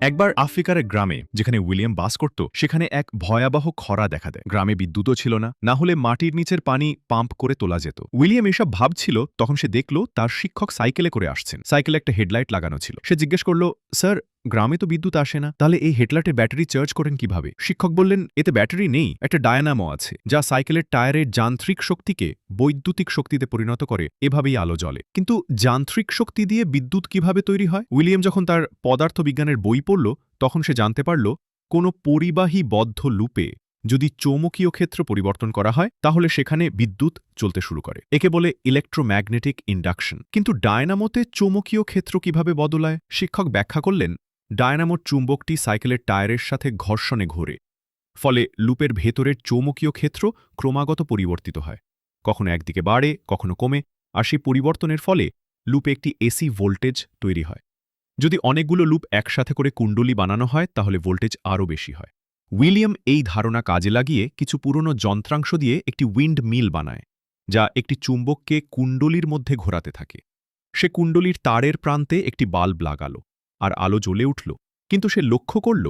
একবার আফ্রিকার এক গ্রামে, যেখানে উইলিয়াম বাস করত, সেখানে এক ভয়াবহ খরা দেখা দেয়। গ্রামে বিদ্যুৎও ছিল না না হলে মাটির নিচের পানি পাম্প করে তোলা যেত। উইলিয়াম এসব ভাবছিল, তখন সে দেখল, তার শিক্ষক সাইকেলে করে আসছেন। সাইকেলে একটা হেডলাইট লাগানো ছিল। সে জিজ্ঞেস করল, স্যার, গ্রামে তো বিদ্যুৎ আসে না, তাহলে এই হেডলাইটের ব্যাটারি চার্জ করেন কীভাবে? শিক্ষক বললেন, এতে ব্যাটারি নেই, একটা ডায়নামো আছে, যা সাইকেলের টায়ারের যান্ত্রিক শক্তিকে বৈদ্যুতিক শক্তিতে পরিণত করে, এভাবেই আলো জ্বলে। কিন্তু যান্ত্রিক শক্তি দিয়ে বিদ্যুৎ কীভাবে তৈরি হয়? উইলিয়াম যখন তার পদার্থবিজ্ঞানের বই পড়ল, তখন সে জানতে পারল, কোনো পরিবাহী বদ্ধ লুপে যদি চৌম্বকীয় ক্ষেত্র পরিবর্তন করা হয়, তাহলে সেখানে বিদ্যুৎ চলতে শুরু করে। একে বলে ইলেকট্রোম্যাগনেটিক ইন্ডাকশন কিন্তু ডায়নামোতে চৌম্বকীয় ক্ষেত্র কীভাবে বদলায়? শিক্ষক ব্যাখ্যা করলেন ডায়নামোর চুম্বকটি সাইকেলের টায়ারের সাথে ঘর্ষণে ঘোরে, ফলে লুপের ভেতরের চৌম্বকীয় ক্ষেত্র ক্রমাগত পরিবর্তিত হয়। কখনো একদিকে বাড়ে, কখনো কমে, আর সেই পরিবর্তনের ফলে লুপে একটি এসি ভোল্টেজ তৈরি হয়। যদি অনেকগুলো লুপ একসাথে করে কুণ্ডলী বানানো হয়, তাহলে ভোল্টেজ আরও বেশি হয়। উইলিয়াম এই ধারণা কাজে লাগিয়ে কিছু পুরনো যন্ত্রাংশ দিয়ে একটি উইন্ড মিল বানায়, যা একটি চুম্বককে কুণ্ডলীর মধ্যে ঘোরাতে থাকে। সে কুণ্ডলীর তারের প্রান্তে একটি বাল্ব লাগালো আর আলো জ্বলে উঠল, কিন্তু সে লক্ষ্য করল,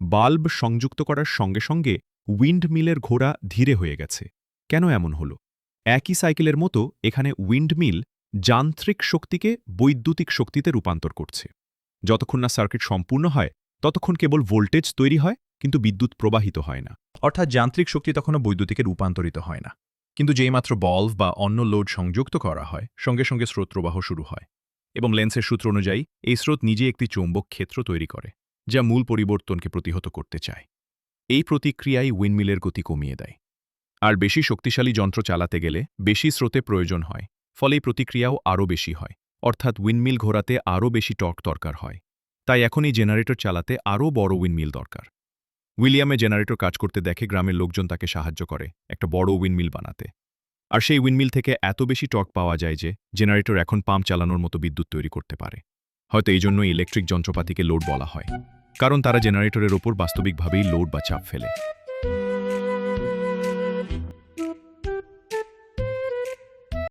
বাল্ব সংযুক্ত করার সঙ্গে সঙ্গে উইন্ড মিলের ঘোড়া ধীরে হয়ে গেছে। কেন এমন হল? একই সাইকেলের মতো এখানে উইন্ড মিল যান্ত্রিক শক্তিকে বৈদ্যুতিক শক্তিতে রূপান্তর করছে। যতক্ষণ না সার্কিট সম্পূর্ণ হয়, ততক্ষণ কেবল ভোল্টেজ তৈরি হয়, কিন্তু বিদ্যুৎ প্রবাহিত হয় না। অর্থাৎ যান্ত্রিক শক্তি তখনও বৈদ্যুতিকে রূপান্তরিত হয় না। কিন্তু যেইমাত্র বলভ বা অন্য লোড সংযুক্ত করা হয়, সঙ্গে সঙ্গে স্রোত প্রবাহ শুরু হয় এবং লেন্সের সূত্র অনুযায়ী এই স্রোত নিজে একটি চৌম্বক ক্ষেত্র তৈরি করে, যা মূল পরিবর্তনকে প্রতিহত করতে চায়। এই প্রতিক্রিয়াই উইন্ডমিলের গতি কমিয়ে দেয়। আর বেশি শক্তিশালী যন্ত্র চালাতে গেলে বেশি স্রোতে প্রয়োজন হয়, ফলে এই প্রতিক্রিয়াও আরও বেশি হয়। অর্থাৎ উইন্ডমিল ঘোরাতে আরও বেশি টর্ক দরকার হয়। তাই এখন এই জেনারেটর চালাতে আরও বড় উইন্ডমিল দরকার। উইলিয়ামে জেনারেটর কাজ করতে দেখে গ্রামের লোকজন তাকে সাহায্য করে একটা বড় উইন্ডমিল বানাতে। আর সেই উইন্ডমিল থেকে এত বেশি টর্ক পাওয়া যায় যে জেনারেটর এখন পাম্প চালানোর মতো বিদ্যুৎ তৈরি করতে পারে। হয়তো এই জন্যই ইলেকট্রিক যন্ত্রপাতিকে লোড বলা হয়। কারণ তারা জেনারেটরের ওপর বাস্তবিকভাবেই লোড বা চাপ ফেলে।